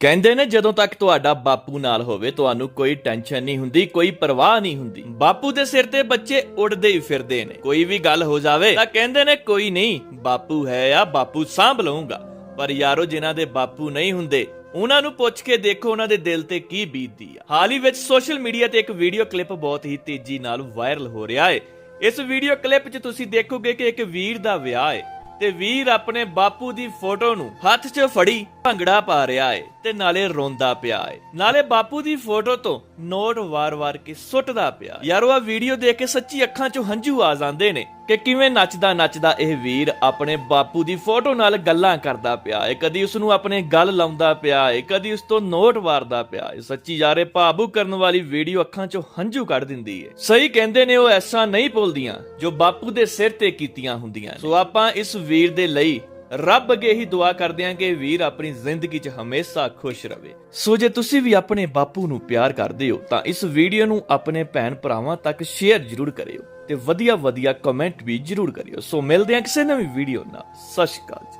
ਕਹਿੰਦੇ ਨੇ ਜਦੋਂ ਤੱਕ ਤੁਹਾਡਾ ਬਾਪੂ ਨਾਲ ਹੋਵੇ, ਤੁਹਾਨੂੰ ਕੋਈ ਟੈਨਸ਼ਨ ਨਹੀਂ ਹੁੰਦੀ, ਕੋਈ ਪਰਵਾਹ ਨਹੀਂ ਹੁੰਦੀ। ਬਾਪੂ ਦੇ ਸਿਰ ਤੇ ਬੱਚੇ ਉੱਡਦੇ ਹੀ ਫਿਰਦੇ ਨੇ। ਕੋਈ ਵੀ ਗੱਲ ਹੋ ਜਾਵੇ ਤਾਂ ਕਹਿੰਦੇ ਨੇ, ਕੋਈ ਨਹੀਂ, ਬਾਪੂ ਹੈ ਆ, ਬਾਪੂ ਸਾਂਭ ਲਊਗਾ। ਪਰ ਯਾਰੋ, ਜਿਨ੍ਹਾਂ ਦੇ ਬਾਪੂ ਨਹੀਂ ਹੁੰਦੇ, ਉਹਨਾਂ ਨੂੰ ਪੁੱਛ ਕੇ ਦੇਖੋ ਉਹਨਾਂ ਦੇ ਦਿਲ ਤੇ ਕੀ ਬੀਤਦੀ ਆ। ਹਾਲ ਹੀ ਵਿੱਚ ਸੋਸ਼ਲ ਮੀਡੀਆ ਤੇ ਇੱਕ ਵੀਡੀਓ ਕਲਿੱਪ ਬਹੁਤ ਹੀ ਤੇਜ਼ੀ ਨਾਲ ਵਾਇਰਲ ਹੋ ਰਿਹਾ ਹੈ ਇਸ ਵੀਡੀਓ ਕਲਿੱਪ 'ਚ ਤੁਸੀਂ ਦੇਖੋਗੇ ਕਿ ਇੱਕ ਵੀਰ ਦਾ ਵਿਆਹ ਹੈ ਤੇ ਵੀਰ ਆਪਣੇ ਬਾਪੂ ਦੀ ਫੋਟੋ ਨੂੰ ਹੱਥ 'ਚ ਫੜੀ ਭੰਗੜਾ ਪਾ ਰਿਹਾ ਏ ਤੇ ਨਾਲੇ ਰੋਂਦਾ ਪਿਆ ਏ। ਨਾਲੇ ਬਾਪੂ ਦੀ ਫੋਟੋ ਤੋਂ ਨੋਟ ਵਾਰ-ਵਾਰ ਕੇ ਸੁੱਟਦਾ ਪਿਆ ਯਾਰੋ, ਆ ਵੀਡੀਓ ਦੇਖ ਕੇ ਸੱਚੀ ਅੱਖਾਂ 'ਚੋਂ ਹੰਝੂ ਆ ਜਾਂਦੇ ਨੇ ਕਿ ਕਿਵੇਂ ਨੱਚਦਾ ਨੱਚਦਾ ਇਹ ਵੀਰ ਆਪਣੇ ਬਾਪੂ ਦੀ ਫੋਟੋ ਨਾਲ ਗੱਲਾਂ ਕਰਦਾ ਪਿਆ ਏ। ਕਦੀ ਉਸ ਨੂੰ ਆਪਣੇ ਗੱਲ ਲਾਉਂਦਾ ਪਿਆ ਏ, ਕਦੀ ਉਸ ਤੋਂ ਨੋਟ ਵਾਰਦਾ ਪਿਆ ਏ। ਸੱਚੀ ਯਾਰੇ ਭਾਵੁ ਕਰਨ ਵਾਲੀ ਵੀਡੀਓ ਅੱਖਾਂ 'ਚੋਂ ਹੰਝੂ ਕੱਢ ਦਿੰਦੀ ਏ। ਸਹੀ ਕਹਿੰਦੇ ਨੇ ਉਹ ਐਸਾ ਨਹੀਂ ਬੋਲਦੀਆਂ ਜੋ ਬਾਪੂ ਦੇ ਸਿਰ ਤੇ ਕੀਤੀਆਂ ਹੁੰਦੀਆਂ ਸੋ ਆਪਾਂ ਇਸ ਵੀਰ ਦੇ ਲਈ ਰੱਬ ਅੱਗੇ ਹੀ ਦੁਆ ਕਰਦੇ ਹਾਂ ਕਿ ਵੀਰ ਆਪਣੀ ਜ਼ਿੰਦਗੀ 'ਚ ਹਮੇਸ਼ਾ ਖੁਸ਼ ਰਹੇ ਸੋ ਜੇ ਤੁਸੀਂ ਵੀ ਆਪਣੇ ਬਾਪੂ ਨੂੰ ਪਿਆਰ ਕਰਦੇ ਹੋ, ਤਾਂ ਇਸ ਵੀਡੀਓ ਨੂੰ ਆਪਣੇ ਭੈਣ ਭਰਾਵਾਂ ਤੱਕ ਸ਼ੇਅਰ ਜ਼ਰੂਰ ਕਰਿਓ ਤੇ ਵਧੀਆ ਵਧੀਆ ਕਮੈਂਟ ਵੀ ਜ਼ਰੂਰ ਕਰਿਓ। ਸੋ ਮਿਲਦੇ ਹਾਂ ਕਿਸੇ ਨਵੀਂ ਵੀਡੀਓ ਨਾਲ। ਸਤਿ ਸ਼੍ਰੀ ਅਕਾਲ ਜੀ।